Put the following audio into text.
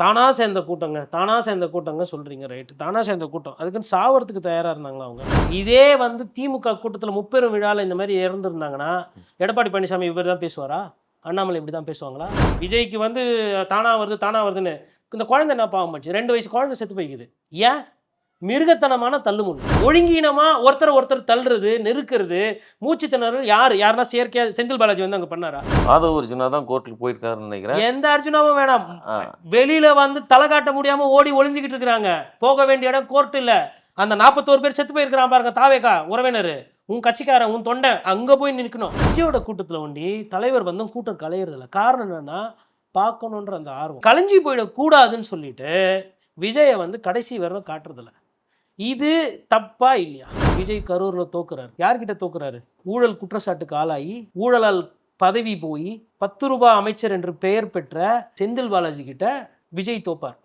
தானாக சேர்ந்த கூட்டங்க தானாக சேர்ந்த கூட்டங்க சொல்கிறீங்க ரைட்டு தானாக சேர்ந்த கூட்டம். அதுக்குன்னு சாவறதுக்கு தயாராக இருந்தாங்களா அவங்க? இதே வந்து திமுக கூட்டத்தில் முப்பெரும் விழாவில் இந்த மாதிரி இறந்துருந்தாங்கன்னா எடப்பாடி பழனிசாமி இவர் தான் பேசுவாரா? அண்ணாமலை இப்படி தான் பேசுவாங்களா? விஜய்க்கு வந்து தானாக வருது தானாக வருதுன்னு இந்த குழந்தை என்ன பாவம் பண்ணுச்சு? ரெண்டு வயசு குழந்தை செத்து போய்க்குது. ஏன்? மிருகத்தனமான தள்ளுமுள்ளு. ஒழுங்கீனமா ஒருத்தர் ஒருத்தர் தள்ளுறது நெருக்கிறது மூச்சு திணறல் யார்? யாருன்னா செயற்கையா செந்தில் பாலாஜி வந்து அங்க பண்ணாரா? ஆதவ அர்ஜுனா தான் கோர்ட்டுக்கு போயிருக்காருன்னு நினைக்கிறேன். எந்த அர்ஜுனாவும் வேணாம். வெளியில வந்து தலை காட்ட முடியாம ஓடி ஒளிஞ்சுக்கிட்டு இருக்கிறாங்க. போக வேண்டிய இடம் கோர்ட் இல்ல. அந்த நாற்பத்தோரு பேர் செத்து போயிருக்கிறான் பாருங்க தாவேக்கா உறவினர். உன் கட்சிக்காரன் உன் தொண்டை அங்க போய் நிற்கணும். விஜயோட கூட்டத்துல ஒண்டி தலைவர் வந்து கூட்டம் கலையறதில்ல. காரணம் என்னன்னா பார்க்கணுன்ற அந்த ஆர்வம். கலைஞ்சி போயிடக்கூடாதுன்னு சொல்லிட்டு விஜயை வந்து கடைசி வரை காட்டுறதில்ல. இது தப்பா இல்லையா? விஜய் கரூர்ல தோக்குறாரு. யார்கிட்ட தோக்குறாரு? ஊழல் குற்றச்சாட்டுக்கு ஆளாகி ஊழலால் பதவி போய் பத்து ரூபாய் அமைச்சர் என்று பெயர் பெற்ற செந்தில் பாலாஜி கிட்ட விஜய் தோப்பார்.